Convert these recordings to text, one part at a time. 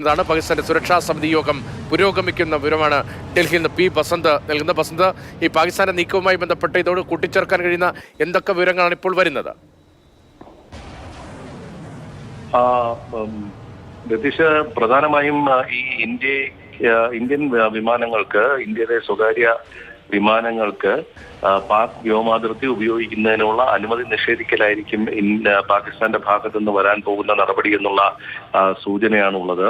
ാണ് പാകിസ്ഥാന്റെ സുരക്ഷാ സമിതി യോഗം പുരോഗമിക്കുന്ന വിവരമാണ് ഡൽഹിയിൽ നിന്ന് പി ബസന്ത് നൽകുന്ന ബസന്ത് ഈ പാകിസ്ഥാന്റെ നീക്കവുമായി ബന്ധപ്പെട്ട് ഇതോട് കൂട്ടിച്ചേർക്കാൻ കഴിയുന്ന എന്തൊക്കെ വിവരങ്ങളാണ് ഇപ്പോൾ വരുന്നത്? രതീഷ് പ്രധാനമായും ഈ ഇന്ത്യ ഇന്ത്യൻ വിമാനങ്ങൾക്ക് ഇന്ത്യയിലെ സ്വകാര്യ വിമാനങ്ങൾക്ക് പാക് വ്യോമാതിർത്തി ഉപയോഗിക്കുന്നതിനുള്ള അനുമതി നിഷേധിക്കലായിരിക്കും പാകിസ്ഥാന്റെ ഭാഗത്തുനിന്ന് വരാൻ പോകുന്ന നടപടി എന്നുള്ള സൂചനയാണുള്ളത്.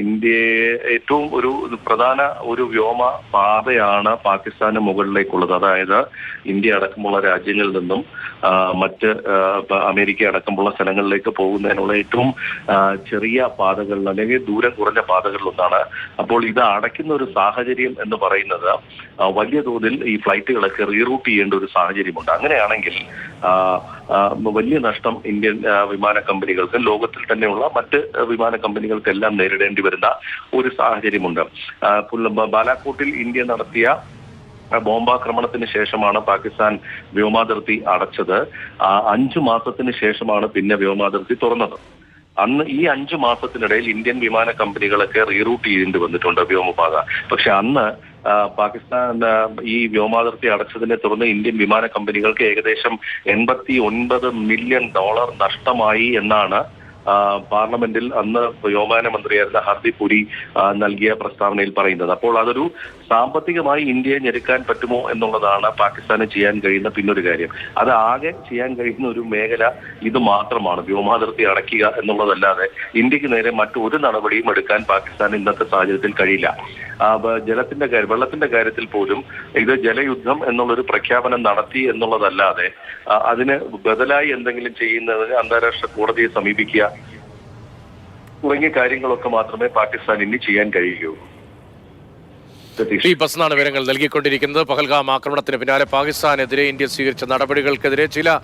ഇന്ത്യയെ ഏറ്റവും ഒരു പ്രധാന ഒരു വ്യോമ പാതയാണ് പാകിസ്ഥാന് മുകളിലേക്കുള്ളത്. അതായത് ഇന്ത്യ അടക്കമുള്ള രാജ്യങ്ങളിൽ നിന്നും മറ്റ് അമേരിക്ക അടക്കമുള്ള സ്ഥലങ്ങളിലേക്ക് പോകുന്നതിനുള്ള ഏറ്റവും ചെറിയ പാതകളിൽ അല്ലെങ്കിൽ ദൂരം കുറഞ്ഞ പാതകളിലൊന്നാണ്. അപ്പോൾ ഇത് അടയ്ക്കുന്ന ഒരു സാഹചര്യം എന്ന് പറയുന്നത് വലിയ തോതിൽ ഈ ഫ്ലൈറ്റുകളൊക്കെ റീറൂട്ട് ചെയ്യേണ്ട ഒരു സാഹചര്യമുണ്ട്. അങ്ങനെയാണെങ്കിൽ വലിയ നഷ്ടം ഇന്ത്യൻ വിമാന കമ്പനികൾക്ക് ലോകത്തിൽ തന്നെയുള്ള മറ്റ് വിമാന കമ്പനികൾക്കെല്ലാം നേരിടേണ്ടി വരുന്ന ഒരു സാഹചര്യമുണ്ട്. ബാലാക്കോട്ടിൽ ഇന്ത്യ നടത്തിയ ബോംബാക്രമണത്തിന് ശേഷമാണ് പാകിസ്ഥാൻ വ്യോമാതിർത്തി അടച്ചത്. അഞ്ചു മാസത്തിന് ശേഷമാണ് പിന്നെ വ്യോമാതിർത്തി തുറന്നത്. അന്ന് ഈ അഞ്ചു മാസത്തിനിടയിൽ ഇന്ത്യൻ വിമാന കമ്പനികളൊക്കെ റീറൂട്ട് ചെയ്യേണ്ടി വന്നിട്ടുണ്ട് വ്യോമപാത. പക്ഷെ അന്ന് പാകിസ്ഥാൻ ഈ വ്യോമാതിർത്തി അടച്ചതിനെ തുടർന്ന് ഇന്ത്യൻ വിമാന കമ്പനികൾക്ക് ഏകദേശം എൺപത്തി ഒൻപത് മില്യൺ ഡോളർ നഷ്ടമായി എന്നാണ് പാർലമെന്റിൽ അന്ന് വ്യോമയാന മന്ത്രിയായിരുന്ന ഹർദീപ് പുരി നൽകിയ പ്രസ്താവനയിൽ പറയുന്നത്. അപ്പോൾ അതൊരു സാമ്പത്തികമായി ഇന്ത്യയെ ഞെരുക്കാൻ പറ്റുമോ എന്നുള്ളതാണ് പാകിസ്ഥാന് ചെയ്യാൻ കഴിയുന്ന പിന്നൊരു കാര്യം. അത് ആകെ ചെയ്യാൻ കഴിയുന്ന ഒരു മേഖല ഇത് മാത്രമാണ്. വ്യോമാതിർത്തി അടയ്ക്കുക എന്നുള്ളതല്ലാതെ ഇന്ത്യയ്ക്ക് നേരെ മറ്റൊരു നടപടിയും എടുക്കാൻ പാകിസ്ഥാൻ ഇന്നത്തെ സാഹചര്യത്തിൽ കഴിയില്ല. ജലത്തിന്റെ കാര്യം വെള്ളത്തിന്റെ കാര്യത്തിൽ പോലും ഇത് ജലയുദ്ധം എന്നുള്ളൊരു പ്രഖ്യാപനം നടത്തി എന്നുള്ളതല്ലാതെ അതിന് ബദലായി എന്തെങ്കിലും ചെയ്യുന്നതിന് അന്താരാഷ്ട്ര കോടതിയെ സമീപിക്കുക തുടങ്ങിയ കാര്യങ്ങളൊക്കെ മാത്രമേ പാകിസ്ഥാൻ ഇനി ചെയ്യാൻ കഴിയുകയുള്ളൂ പി ബസന്താണ് വിവരങ്ങൾ നൽകിക്കൊണ്ടിരിക്കുന്നത്. പഹൽഗാം ആക്രമണത്തിന് പിന്നാലെ പാകിസ്ഥാനെതിരെ ഇന്ത്യ സ്വീകരിച്ച നടപടികൾക്കെതിരെ ചില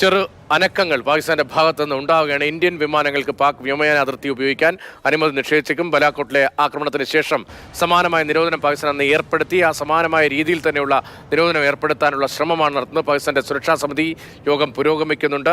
ചെറു അനക്കങ്ങൾ പാകിസ്ഥാന്റെ ഭാഗത്തു നിന്ന് ഉണ്ടാവുകയാണ്. ഇന്ത്യൻ വിമാനങ്ങൾക്ക് പാക് വ്യോമയാന അതിർത്തി ഉപയോഗിക്കാൻ അനുമതി നിഷേധിച്ചേക്കും. ബലാക്കോട്ടിലെ ആക്രമണത്തിന് ശേഷം സമാനമായ നിരോധനം പാകിസ്ഥാൻ അന്ന് ഏർപ്പെടുത്തി. ആ സമാനമായ രീതിയിൽ തന്നെയുള്ള നിരോധനം ഏർപ്പെടുത്താനുള്ള ശ്രമമാണ് നടത്തുന്നത്. പാകിസ്ഥാന്റെ സുരക്ഷാ സമിതി യോഗം പുരോഗമിക്കുന്നുണ്ട്.